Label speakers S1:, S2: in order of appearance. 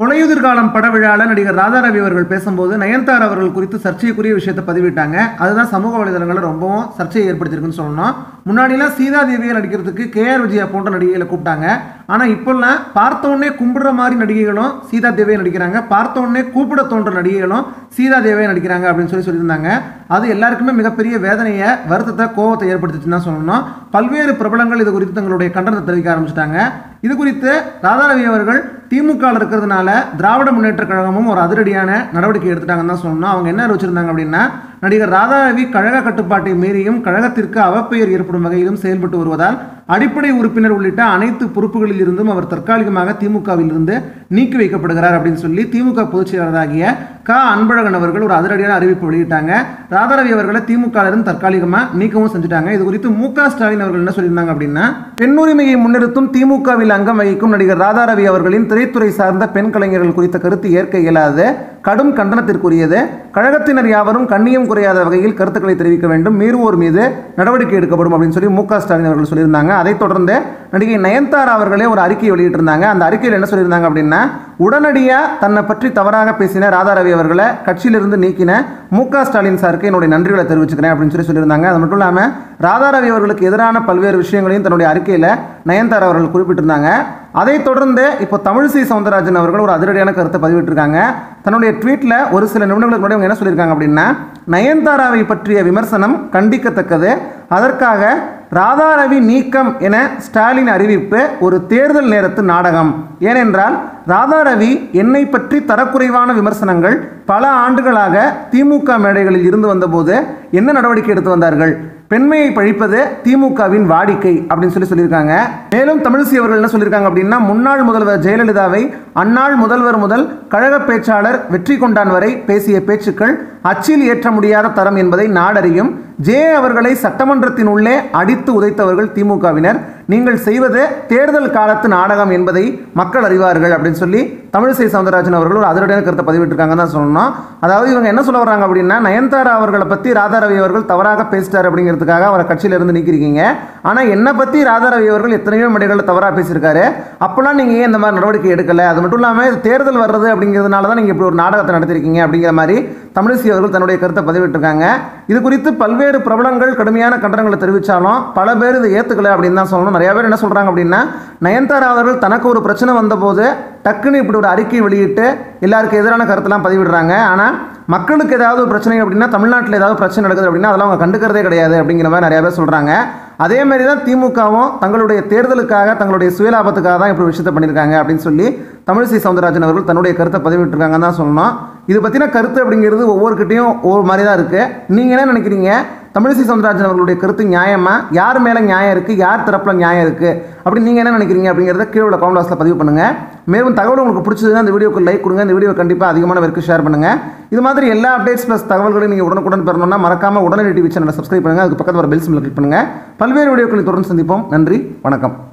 S1: கொலையுதிர்காலம் பட விழாவில் நடிகர் ராதாரவி அவர்கள் பேசும்போது நயன்தார் அவர்கள் குறித்து சர்ச்சைக்குரிய விஷயத்தை பதிவிட்டாங்க. அதுதான் சமூக வலைதளங்களில் ரொம்பவும் சர்ச்சையை ஏற்படுத்தியிருக்குன்னு சொல்லணும். முன்னாடிலாம் சீதா தேவியை நடிக்கிறதுக்கு கே ஆர் விஜயா போன்ற நடிகைகளை கூப்பிட்டாங்க. ஆனால் இப்போல்லாம் பார்த்த உடனே கும்பிடுற மாதிரி நடிகைகளும் சீதா தேவியை நடிக்கிறாங்க. பார்த்த உடனே கூப்பிட தோன்ற நடிகைகளும் சீதா தேவியை நடிக்கிறாங்க அப்படின்னு சொல்லி சொல்லியிருந்தாங்க. அது எல்லாருக்குமே மிகப்பெரிய வேதனையை வருத்தத்தை கோபத்தை ஏற்படுத்துச்சுன்னு தான் சொல்லணும். பல்வேறு பிரபலங்கள் இது குறித்து தங்களுடைய கண்டனத்தை தெரிவிக்க ஆரம்பிச்சிட்டாங்க. இது குறித்து ராதாரவி அவர்கள் திமுக இருக்கிறதுனால திராவிட முன்னேற்ற கழகமும் ஒரு அதிரடியான நடவடிக்கை எடுத்துட்டாங்கன்னு தான் சொல்லணும். அவங்க என்ன வச்சுருந்தாங்க அப்படின்னா நடிகர் ராதாரவி கழக கட்டுப்பாட்டை மீறியும் கழகத்திற்கு அவப்பெயர் ஏற்படும் வகையிலும் செயல்பட்டு வருவதால் அடிப்படை உறுப்பினர் உள்ளிட்ட அனைத்து பொறுப்புகளில் இருந்தும் அவர் தற்காலிகமாக திமுகவில் இருந்து நீக்கி வைக்கப்படுகிறார் அப்படின்னு சொல்லி திமுக பொதுச் செயலாளராகிய க. அன்பழகன் அவர்கள் ஒரு அதிரடியான அறிவிப்பு வெளியிட்டாங்க. ராதாரவி அவர்களை திமுகவிலிருந்து தற்காலிகமாக நீக்கவும் செஞ்சுட்டாங்க. இது குறித்து மு. க. ஸ்டாலின் அவர்கள் என்ன சொல்லியிருந்தாங்க அப்படின்னா பெண்ணுரிமையை முன்னிறுத்தும் திமுகவில் அங்கம் வகிக்கும் நடிகர் ராதாரவி அவர்களின் திரைத்துறை சார்ந்த பெண் கலைஞர்கள் குறித்த கருத்து ஏற்க இயலாது. கடும் கண்டனத்திற்குரியது. கழகத்தினர் யாவரும் கண்ணியம் குறையாத வகையில் கருத்துக்களை தெரிவிக்க வேண்டும். மீறுவோர் மீது நடவடிக்கை எடுக்கப்படும் அப்படின்னு சொல்லி மு ஸ்டாலின் அவர்கள் சொல்லியிருந்தாங்க. அதைத் தொடர்ந்து நடிகை நயன்தாரா அவர்களே ஒரு அறிக்கை வெளியிட்டிருந்தாங்க. அந்த அறிக்கையில் என்ன சொல்லியிருந்தாங்க அப்படின்னா உடனடியாக தன்னை பற்றி தவறாக பேசின ராதாரவி அவர்களை கட்சியிலிருந்து நீக்கின மு க ஸ்டாலின் சாருக்கு என்னுடைய நன்றிகளை தெரிவிச்சுக்கிறேன் அப்படின்னு சொல்லி சொல்லியிருந்தாங்க. அது மட்டும் இல்லாமல் ராதாரவி அவர்களுக்கு எதிரான பல்வேறு விஷயங்களையும் தன்னுடைய அறிக்கையில் நயன்தாரா அவர்கள் குறிப்பிட்டிருந்தாங்க. அதைத் தொடர்ந்து இப்போ தமிழிசை சவுந்தரராஜன் அவர்கள் ஒரு அதிரடியான கருத்தை பதிவிட்டிருக்காங்க. தன்னுடைய ட்வீட்டில் ஒரு சில நிமிடங்களுக்கு முன்னாடி அவங்க என்ன சொல்லியிருக்காங்க அப்படின்னா நயன்தாராவை பற்றிய விமர்சனம் கண்டிக்கத்தக்கது. அதற்காக ராதாரவி நீக்கம் என ஸ்டாலின் அறிவிப்பு ஒரு தேர்தல் நேரத்து நாடகம். ஏனென்றால் ராதாரவி என்னை பற்றி தரக்குறைவான விமர்சனங்கள் பல ஆண்டுகளாக திமுக மேடைகளில் இருந்து வந்தபோது என்ன நடவடிக்கை எடுத்து வந்தார்கள்? பெண்மையை பழிப்பது திமுகவின் வாடிக்கை அப்படின்னு சொல்லி சொல்லியிருக்காங்க. மேலும் தமிழிசை அவர்கள் என்ன சொல்லியிருக்காங்க அப்படின்னா முன்னாள் முதல்வர் ஜெயலலிதாவை அந்நாள் முதல்வர் முதல் கழக பேச்சாளர் வெற்றி கொண்டான் வரை பேசிய பேச்சுக்கள் அச்சில் ஏற்ற முடியாத தரம் என்பதை நாடறியும். ஜே அவர்களை சட்டமன்றத்தின் உள்ளே அடித்து உதைத்தவர்கள் திமுகவினர். நீங்கள் செய்வது தேர்தல் காலத்து நாடகம் என்பதை மக்கள் அறிவார்கள் அப்படின்னு சொல்லி தமிழிசை சவுந்தரராஜன் அவர்கள் ஒரு அதிரடியான கருத்தை பதிவிட்டிருக்காங்கன்னு தான் சொல்லணும். அதாவது இவங்க என்ன சொல்ல வர்றாங்க அப்படின்னா நயன்தாரா அவர்களை பற்றி ராதாரவி அவர்கள் தவறாக பேசிட்டார் அப்படிங்கிறதுக்காக அவரை கட்சியிலிருந்து நீக்கிருக்கீங்க ஆனால் என்னை பற்றி ராதாரவி அவர்கள் எத்தனையோ மேடைகளில் தவறாக பேசியிருக்காரு. அப்போல்லாம் நீங்கள் ஏன் இந்த மாதிரி நடவடிக்கை எடுக்கலை? அது மட்டும் இல்லாமல் இது தேர்தல் வர்றது அப்படிங்கிறதுனால தான் நீங்கள் இப்படி ஒரு நாடகத்தை நடத்திருக்கீங்க அப்படிங்கிற மாதிரி தமிழிசை அவர்கள் தன்னுடைய கருத்தை பதிவிட்டிருக்காங்க. இது குறித்து பல்வேறு பிரபலங்கள் கடுமையான கண்டனங்களை தெரிவித்தாலும் பல பேர் இதை ஏற்றுக்கல அப்படின்னு தான் சொல்லணும். நிறைய பேர் என்ன சொல்கிறாங்க அப்படின்னா நயன்தாரா அவர்கள் தனக்கு ஒரு பிரச்சனை வந்தபோது டக்குன்னு இப்படி ஒரு அறிக்கை வெளியிட்டு எல்லாருக்கும் எதிரான கருத்தெல்லாம் பதிவிடுறாங்க. ஆனால் மக்களுக்கு ஏதாவது ஒரு பிரச்சனை அப்படின்னா தமிழ்நாட்டில் ஏதாவது பிரச்சனை நடக்குது அப்படின்னா அதெல்லாம் அவங்க கண்டுக்கிறதே கிடையாது அப்படிங்கிற மாதிரி நிறைய பேர் சொல்கிறாங்க அதே மாதிரி தான் திமுகவும் தங்களுடைய தேர்தலுக்காக தங்களுடைய சுயலாபத்துக்காக தான் இப்படி விஷயத்தை பண்ணியிருக்காங்க அப்படின்னு சொல்லி தமிழிசை சவுந்தரராஜன் அவர்கள் தன்னுடைய கருத்தை பதிவிட்டிருக்காங்கன்னு தான் சொல்லணும். இது பற்றின கருத்து அப்படிங்கிறது ஒவ்வொருக்கிட்டையும் ஒவ்வொரு மாதிரி தான் இருக்குது நீங்கள் என்ன நினைக்கிறீங்க? தமிழிசை சவுந்தரராஜன் அவர்களுடைய கருத்து நியாயமா? யார் மேலே நியாயம் இருக்குது யார் தரப்பில் நியாயம் இருக்குது அப்படி நீங்கள் என்ன நினைக்கிறீங்க அப்படிங்கிறத கீழே உள்ள கமெண்ட் பாக்ஸில் பதிவு பண்ணுங்கள் மேலும் தகவல் உங்களுக்கு பிடிச்சதுன்னா அந்த வீடியோக்கு லைக் கொடுங்க. இந்த வீடியோ கண்டிப்பாக அதிகமான பேருக்கு ஷேர் பண்ணுங்கள் இது மாதிரி எல்லா அப்டேட்ஸ் ப்ளஸ் தகவல்களையும் நீங்கள் உடனுக்குடன் பெறணும்னா மறக்காமல் உடனடி டிவி சேனலை சப்ஸ்கிரைப் பண்ணுங்கள் அதுக்கு பக்கத்தில் ஒரு பெல் சிம்மில் கிளிக் பண்ணுங்கள் பல்வேறு வீடியோக்களை தொடர்ந்து சந்திப்போம். நன்றி. வணக்கம்.